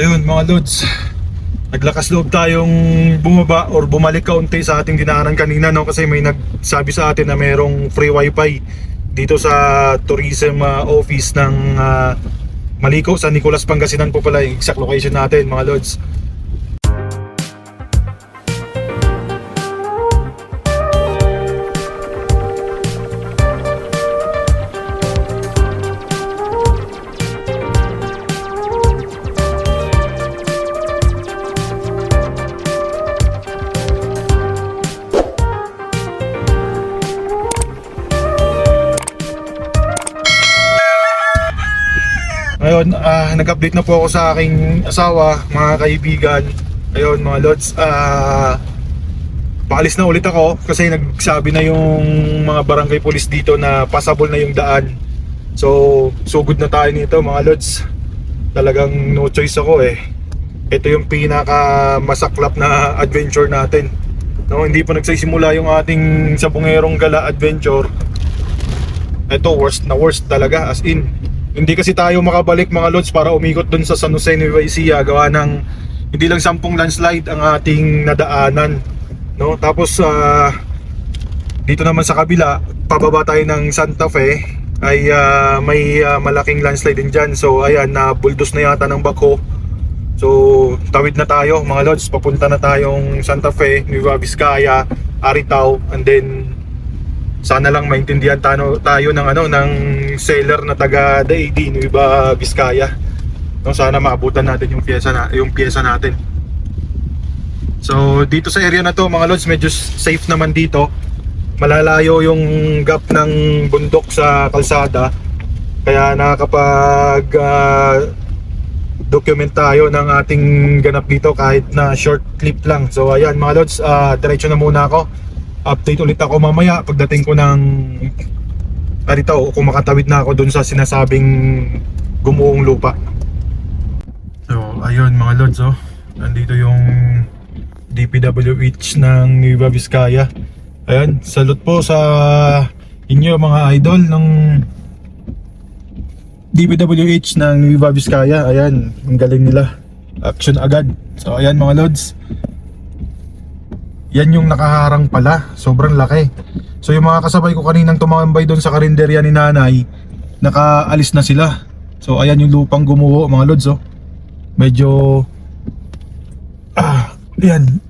Ayun mga lods, naglakas loob tayong bumaba or bumalik kaunti sa ating dinaanan kanina no kasi may nagsabi sa atin na merong free wifi dito sa tourism uh, office ng uh, Maliko sa Nicolas Pangasinan po pala yung exact location natin mga lods. Ngayon, ah, nag-update na po ako sa aking asawa, mga kaibigan. Ayun, mga lods, ah, paalis na ulit ako kasi nagsabi na yung mga barangay police dito na passable na yung daan. So, sugod na tayo nito mga lods. Talagang no choice ako eh. Ito yung pinaka masaklap na adventure natin. No, hindi pa nagsisimula yung ating sabungerong gala adventure. Ito worst na worst talaga as in. Hindi kasi tayo makabalik mga lods para umikot dun sa San Jose Nueva Ecija gawa ng hindi lang sampung landslide ang ating nadaanan. No? Tapos ah, dito naman sa kabila, pababa tayo ng Santa Fe ay ah, may ah, malaking landslide din dyan. So ayan, na bulldoze na yata ng bako. So tawid na tayo mga lods, papunta na tayong Santa Fe, Nueva Vizcaya, Aritao and then sana lang maintindihan tayo, tayo ng ano ng seller na taga Daidi Nueva Vizcaya. No, sana maabutan natin yung piyesa na yung piyesa natin. So dito sa area na to mga lods medyo safe naman dito. Malalayo yung gap ng bundok sa kalsada. Kaya nakakapag ah, document tayo ng ating ganap dito kahit na short clip lang. So ayan mga lods, ah, diretso na muna ako. Update ulit ako mamaya pagdating ko ng Aritaw kung makatawid na ako dun sa sinasabing gumuong lupa. So ayun mga lods oh. Nandito yung DPWH ng Nueva Vizcaya. Ayan, salute po sa inyo mga idol ng DPWH ng Nueva Vizcaya. Ayan, ang galing nila. Action agad. So ayan mga lods. Yan yung nakaharang pala. Sobrang laki. So yung mga kasabay ko kaninang tumambay doon sa karinderya ni nanay, nakaalis na sila. So ayan yung lupang gumuho mga lods oh. Medyo ah, yan.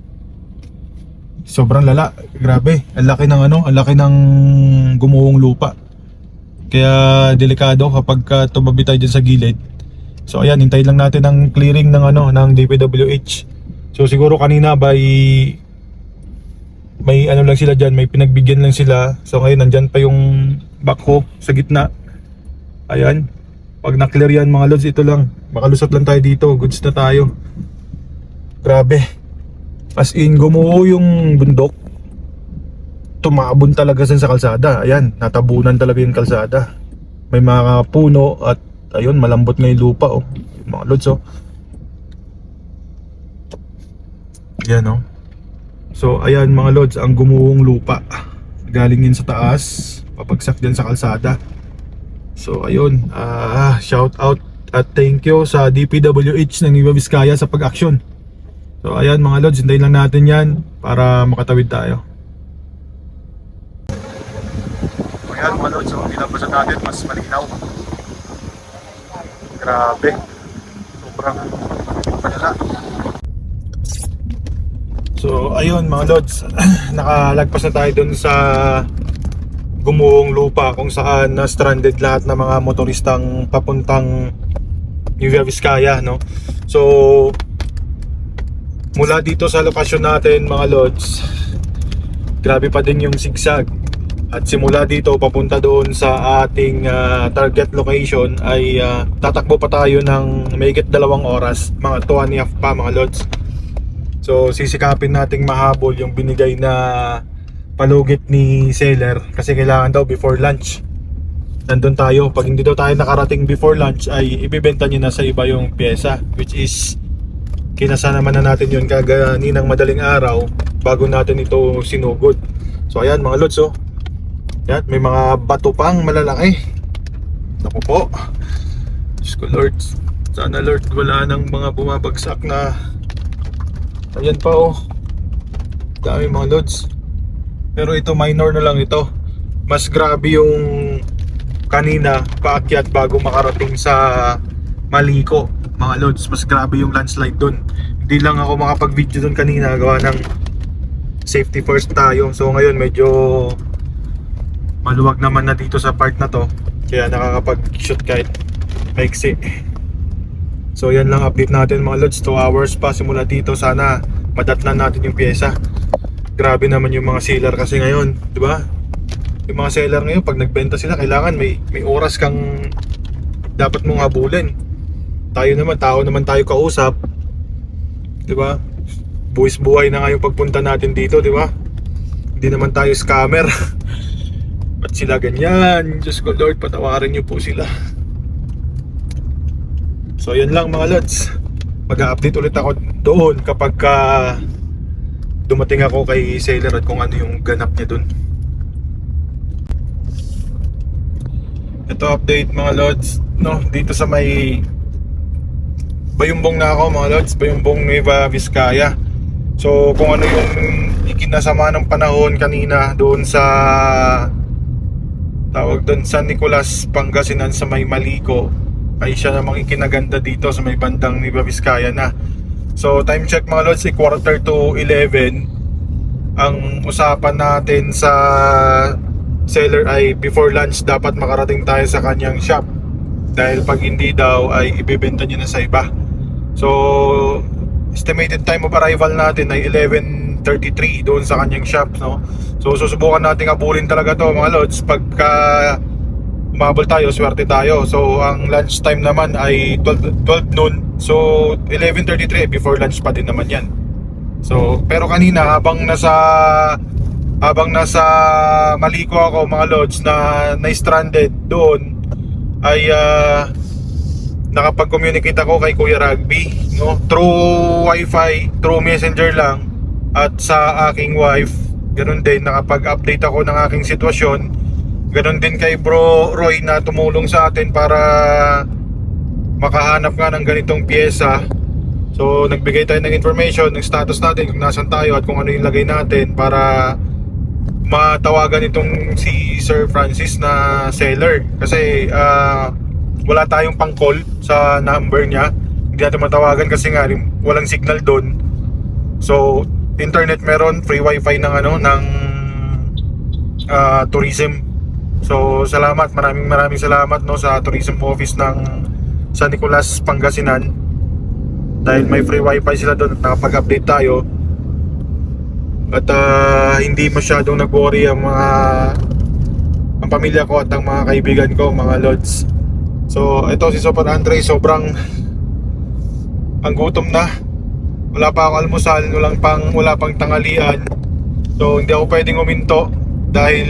Sobrang lala. Grabe. Ang laki ng ano, ang laki ng gumuhong lupa. Kaya delikado kapag uh, tumabi tayo dyan sa gilid. So ayan, hintayin lang natin ang clearing ng ano, ng DPWH. So siguro kanina by may ano lang sila dyan, may pinagbigyan lang sila. So ngayon nandyan pa yung backhoe sa gitna. Ayan. Pag na-clear yan mga lods, ito lang. Makalusot lang tayo dito. Goods na tayo. Grabe. As in, gumuho yung bundok. Tumabon talaga sa kalsada. Ayan, natabunan talaga yung kalsada. May mga puno at ayun, malambot nga yung lupa. Oh. Mga lods, oh. Yan, oh. So ayan mga lods, ang gumuhong lupa. Galing yun sa taas, papagsak dyan sa kalsada. So ayun, ah shout out at thank you sa DPWH ng Nueva Vizcaya sa pag-action. So ayan mga lods, hintayin lang natin yan para makatawid tayo. Ayan mga lods, so nilabasan natin mas malinaw. Grabe. Sobrang palala. So ayun mga lods, nakalagpas na tayo dun sa gumuhong lupa kung saan na stranded lahat ng mga motoristang papuntang Nueva Vizcaya no. So mula dito sa lokasyon natin mga lods, grabe pa din yung zigzag. At simula dito papunta doon sa ating ah, target location ay ah, tatakbo pa tayo ng mahigit dalawang oras, mga 2 and a half pa mga lods. So sisikapin nating mahabol yung binigay na palugit ni seller kasi kailangan daw before lunch. Nandun tayo. Pag hindi daw tayo nakarating before lunch ay ibibenta niya na sa iba yung pyesa which is kinasa naman na natin yun kaganinang madaling araw bago natin ito sinugod. So ayan mga lods oh. Yan, may mga bato pang malalaki. Naku po. Diyos ko Lord. Sana Lord wala nang mga bumabagsak na Ayan pa oh. Dami mga lods. Pero ito minor na lang ito. Mas grabe yung kanina paakyat bago makarating sa Maliko mga lods. Mas grabe yung landslide dun. Hindi lang ako makapag-video dun kanina gawa ng safety first tayo. So ngayon medyo maluwag naman na dito sa part na to. Kaya nakakapag-shoot kahit maiksi. So yan lang update natin mga lods 2 hours pa simula dito sana madatnan natin yung pyesa Grabe naman yung mga seller kasi ngayon di ba? Yung mga seller ngayon pag nagbenta sila kailangan may, may oras kang dapat mong habulin Tayo naman, tao naman tayo kausap di ba? Buwis buhay na nga yung pagpunta natin dito di ba? Hindi naman tayo scammer Ba't sila ganyan? Diyos ko Lord, patawarin niyo po sila So yun lang mga lods. Mag-update ulit ako doon kapag ka dumating ako kay Sailor at kung ano yung ganap niya doon. Ito update mga lods, no, dito sa may Bayumbong na ako mga lods, Bayumbong Nueva Vizcaya. So kung ano yung ikinasama ng panahon kanina doon sa tawag doon San Nicolas, Pangasinan sa may Maliko ay siya namang ikinaganda dito sa may bandang Nueva Vizcaya na. So time check mga lods, ay quarter to 11. Ang usapan natin sa seller ay before lunch dapat makarating tayo sa kanyang shop. Dahil pag hindi daw ay ibebenta niya na sa iba. So estimated time of arrival natin ay 11.33 doon sa kanyang shop. No? So susubukan natin abulin talaga to mga lods pagka umabol tayo, swerte tayo. So, ang lunch time naman ay 12, 12 noon. So, 11.33 before lunch pa din naman yan. So, pero kanina habang nasa habang nasa Maliko ako mga lods na na-stranded doon ay uh, nakapag-communicate ako kay Kuya Rugby no through wifi through messenger lang at sa aking wife ganun din nakapag-update ako ng aking sitwasyon Ganon din kay Bro Roy na tumulong sa atin para makahanap nga ng ganitong pyesa. So nagbigay tayo ng information, ng status natin kung nasan tayo at kung ano yung lagay natin para matawagan itong si Sir Francis na seller kasi uh, wala tayong pang-call sa number niya. Hindi natin matawagan kasi nga walang signal doon. So internet meron, free wifi ng ano ng uh, tourism So salamat, maraming maraming salamat no sa tourism office ng San Nicolas, Pangasinan. Dahil may free wifi sila doon at nakapag-update tayo. At uh, hindi masyadong nag-worry ang mga ang pamilya ko at ang mga kaibigan ko, mga lods. So ito si Sopar Andre, sobrang ang gutom na. Wala pa akong almusal, walang pang, wala pang tangalian. So hindi ako pwedeng uminto dahil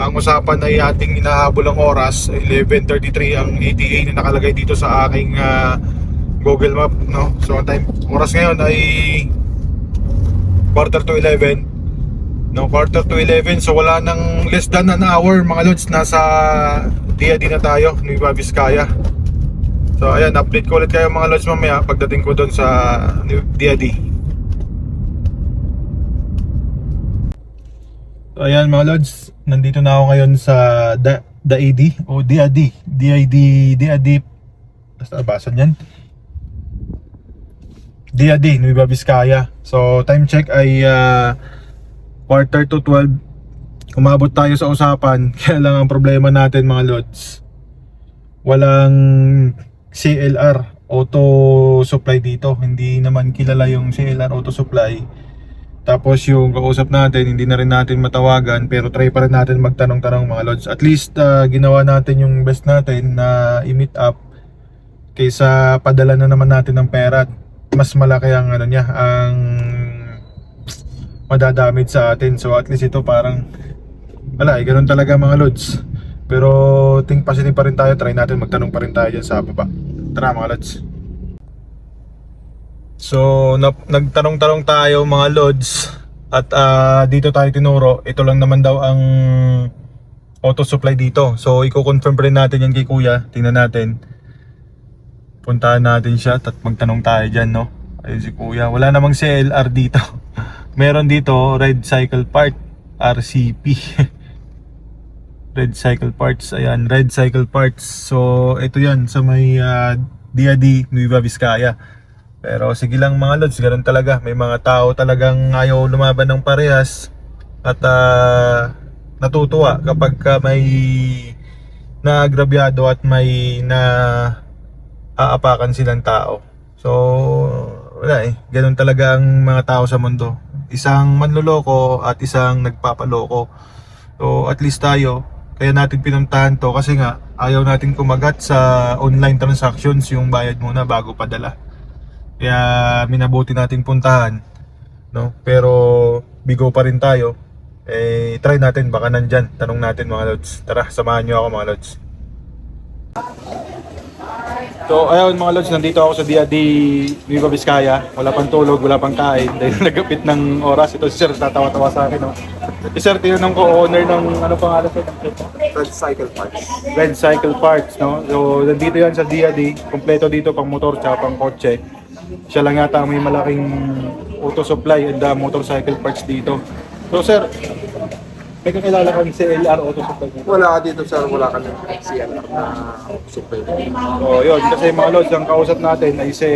ang usapan ay ating inahabol ang oras 11.33 ang ETA na nakalagay dito sa aking uh, Google Map no? So ang time oras ngayon ay quarter to 11 no quarter to 11 so wala nang less than an hour mga lods. Nasa Diadi na tayo Nueva Vizcaya. So ayan update ko ulit kayo mga lods mamaya pagdating ko doon sa Diadi So ayan mga lods, nandito na ako ngayon sa da, DAID o DAD, DID, DAD, basta basan yan. DAD, Nueva Vizcaya. So time check ay uh, quarter to 12. Umabot tayo sa usapan, kaya lang ang problema natin mga lods. Walang CLR auto supply dito. Hindi naman kilala yung CLR auto supply tapos yung kausap natin, hindi na rin natin matawagan pero try pa rin natin magtanong-tanong mga lods. At least uh, ginawa natin yung best natin na i-meet up kaysa padala na naman natin ng pera. Mas malaki ang ano niya, ang madadamage sa atin. So at least ito parang wala, eh, ganun talaga mga lods. Pero think positive pa rin tayo, try natin magtanong pa rin tayo dyan sa baba. Tara mga lods. So, nap- nagtanong-tanong tayo mga lods at uh, dito tayo tinuro. Ito lang naman daw ang auto supply dito. So, i-confirm pa rin natin yan kay kuya. Tingnan natin. puntahan natin siya at magtanong tayo dyan, no? Ayun si Kuya. Wala namang CLR dito. Meron dito, Red Cycle Part, RCP. Red Cycle Parts, ayan, Red Cycle Parts. So, ito yan sa may uh, Diadi, Nueva Vizcaya. Pero sige lang mga lods, ganun talaga. May mga tao talagang ayaw lumaban ng parehas at ah, natutuwa kapag ka may naagrabyado at may na aapakan silang tao. So, wala eh. Ganun talaga ang mga tao sa mundo. Isang manloloko at isang nagpapaloko. So, at least tayo, kaya natin pinuntahan to kasi nga ayaw natin kumagat sa online transactions yung bayad muna bago padala. Kaya minabuti nating puntahan, no? Pero bigo pa rin tayo. Eh try natin baka nandyan. Tanong natin mga lods. Tara, samahan niyo ako mga lods. So ayun mga lods, nandito ako sa Dia di Nueva Vizcaya. Wala pang tulog, wala pang kain dahil nagapit ng oras. Ito si Sir tatawa-tawa sa akin. No? Si Sir, tinanong ko owner ng ano pangalan ko? Red Cycle Parts. Red Cycle Parts, no? So, nandito yan sa DID. Kompleto dito pang motor tsaka pang kotse. Siya lang yata ang may malaking auto supply and uh, motorcycle parts dito. So, sir, may kakilala kang CLR auto supply. Wala ka dito sir, wala ka ng CLR na supply. So, yun. Kasi mga lods, ang kausap natin ay si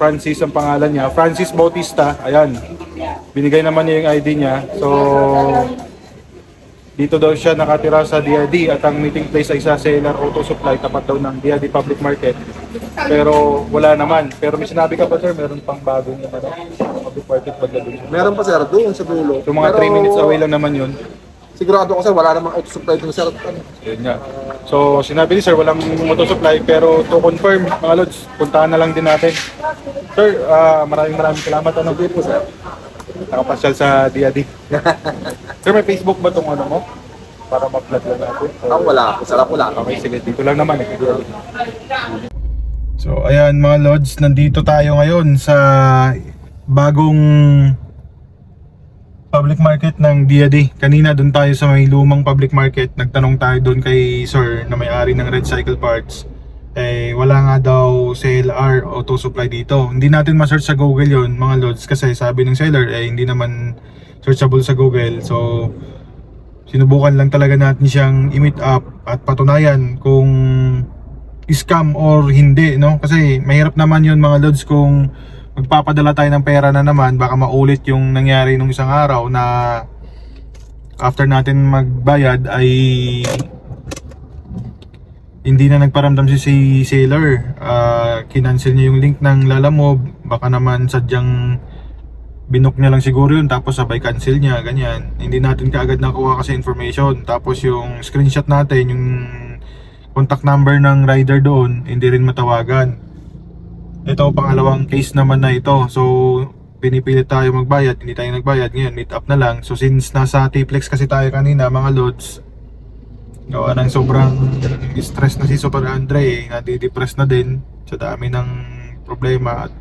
Francis ang pangalan niya. Francis Bautista. Ayan. Binigay naman niya yung ID niya. So, dito daw siya nakatira sa DID at ang meeting place ay sa CLR Auto Supply tapat daw ng DID Public Market. Pero wala naman. Pero may sinabi ka pa sir, meron pang bagong ano, public market ba doon? Meron pa sir doon sa dulo. So mga 3 Pero minutes away lang naman yun. Sigurado ko sir, wala namang auto supply doon sir. Yun nga. So sinabi ni sir, walang auto supply pero to confirm mga lods, puntahan na lang din natin. Sir, ah, maraming maraming salamat. Ano po sir? Nakapasyal sa DID. sir, may Facebook ba tong ano mo? Para ma-plug lang natin. Ah, wala ako wala ako. Okay, sige. Dito lang naman. Eh. So, ayan mga lods, nandito tayo ngayon sa bagong public market ng DID. Kanina doon tayo sa may lumang public market. Nagtanong tayo doon kay sir na may-ari ng Red Cycle Parts. Eh, wala nga daw CLR auto supply dito. Hindi natin ma-search sa Google yon mga lods kasi sabi ng seller eh hindi naman searchable sa Google. So, sinubukan lang talaga natin siyang i-meet up at patunayan kung scam or hindi, no? Kasi mahirap naman yun mga lods kung magpapadala tayo ng pera na naman, baka maulit yung nangyari nung isang araw na after natin magbayad ay hindi na nagparamdam si si seller. Ah, kinancel niya yung link ng Lalamove, baka naman sadyang binook niya lang siguro yun tapos sabay cancel niya ganyan. Hindi natin kaagad nakuha kasi information. Tapos yung screenshot natin yung contact number ng rider doon hindi rin matawagan. Ito pangalawang case naman na ito. So pinipilit tayo magbayad hindi tayo nagbayad. Ngayon meet up na lang. So since nasa T-Flex kasi tayo kanina mga loads gawa ng sobrang stress na si Super Andre eh, nadidepress na din sa dami ng problema at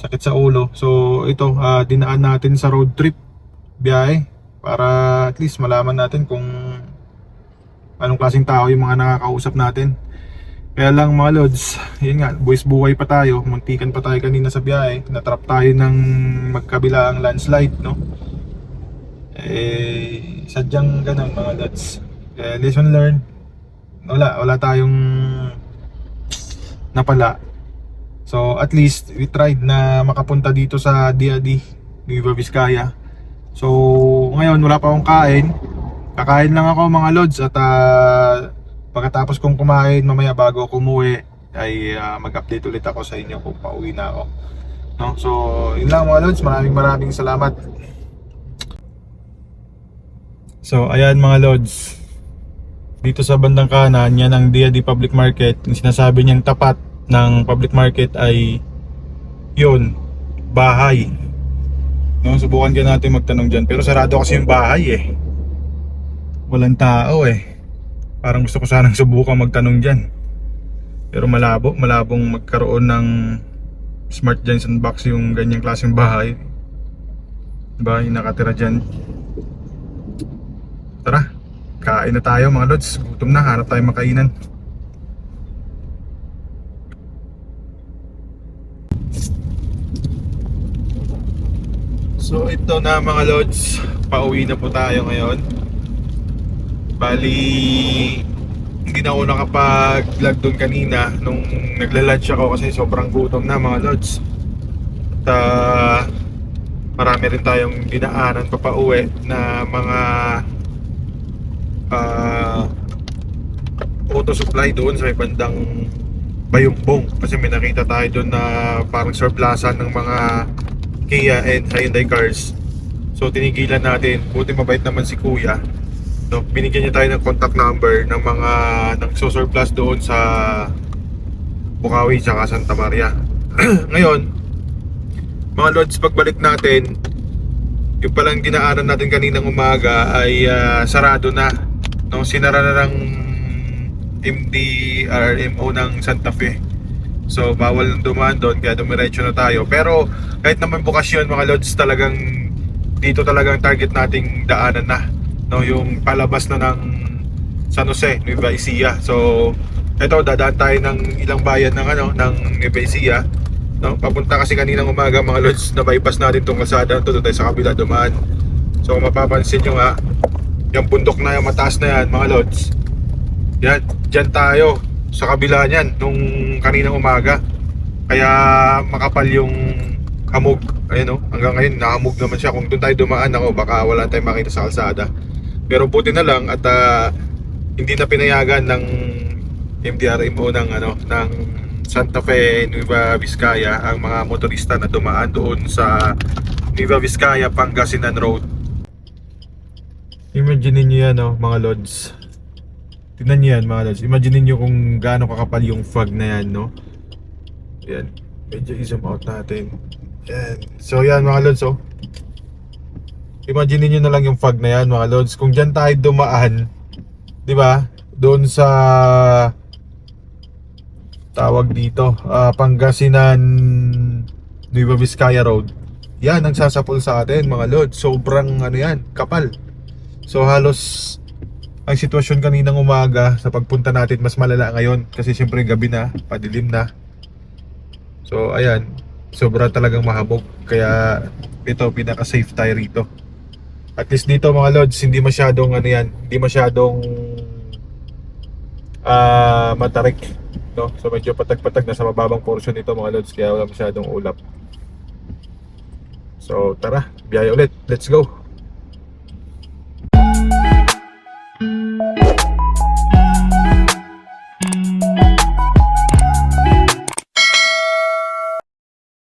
sakit sa ulo. So ito, ah, dinaan natin sa road trip biyahe para at least malaman natin kung anong klaseng tao yung mga nakakausap natin. Kaya lang mga lods, yun nga, buwis buhay pa tayo, muntikan pa tayo kanina sa biyahe, natrap tayo ng magkabilang landslide, no? Eh, sadyang ganun mga lods. Kaya lesson learned, wala, wala tayong napala. So at least we tried na makapunta dito sa DID, Nueva Vizcaya. So ngayon wala pa akong kain. Kakain lang ako mga lods at ah, pagkatapos kong kumain mamaya bago ako umuwi ay ah, mag-update ulit ako sa inyo kung pauwi na ako. No? So yun lang mga lods, maraming maraming salamat. So ayan mga lods. Dito sa bandang kanan, yan ang DID Public Market. Yung sinasabi niyang tapat ng public market ay yun, bahay. No, subukan ka natin magtanong dyan. Pero sarado kasi yung bahay eh. Walang tao eh. Parang gusto ko sanang subukan magtanong dyan. Pero malabo, malabong magkaroon ng Smart Jensen box yung ganyang klaseng bahay. Diba, yung nakatira dyan. Tara, kain na tayo mga lods. Gutom na, hanap tayo makainan. So ito na mga lods, pauwi na po tayo ngayon. Bali, hindi na ako nakapag-vlog doon kanina nung nagla-lunch ako kasi sobrang gutom na mga lods. At uh, marami rin tayong dinaanan pa pauwi na mga auto supply doon sa may bandang Bayumbong kasi may nakita tayo doon na parang surplusan ng mga Kia and Hyundai cars. So tinigilan natin. Buti mabait naman si Kuya. No, binigyan niya tayo ng contact number ng mga ng surplus doon sa Bukawi tsaka Santa Maria. Ngayon, mga lods pagbalik natin, yung palang dinaanan natin kaninang umaga ay ah, sarado na. No, sinara na ng MDRMO ng Santa Fe. So bawal nang dumaan doon kaya dumiretso na tayo. Pero kahit naman bukas yun mga lods talagang dito talagang target nating daanan na. No, yung palabas na ng San Jose, Nueva Ecija. So eto dadaan tayo ng ilang bayan ng ano ng Nueva Ecija. No, papunta kasi kaninang umaga mga lods na bypass natin tong kalsada to tayo sa kabila dumaan. So mapapansin nyo nga, yung bundok na yung mataas na yan mga lods. Yan, dyan tayo sa kabila niyan nung kaninang umaga. Kaya makapal yung hamog. Ayun oh, hanggang ngayon nahamog naman siya. Kung doon tayo dumaan ako, baka wala tayong makita sa kalsada. Pero buti na lang at ah, hindi na pinayagan ng MDRMO ng ano ng Santa Fe, Nueva Vizcaya ang mga motorista na dumaan doon sa Nueva Vizcaya, Pangasinan Road. Imagine niyo yan oh, mga lods. Tingnan niyo yan mga lods. Imagine niyo kung gaano kakapal yung fog na yan, no? Yan. Medyo i-zoom out natin. Yan. So yan mga lods, oh. Imagine niyo na lang yung fog na yan mga lods. Kung dyan tayo dumaan, di ba? Doon sa tawag dito, ah, Pangasinan Nueva Vizcaya Road. Yan ang sasapol sa atin mga lods. Sobrang ano yan, kapal. So halos ang sitwasyon kaninang umaga sa pagpunta natin mas malala ngayon kasi siyempre gabi na, padilim na. So ayan, sobra talagang mahabog kaya ito pinaka safe tayo rito. At least dito mga lods, hindi masyadong ano yan, hindi masyadong ah matarik, no? So medyo patag-patag na sa mababang portion nito mga lods kaya wala masyadong ulap. So tara, biyaya ulit. Let's go.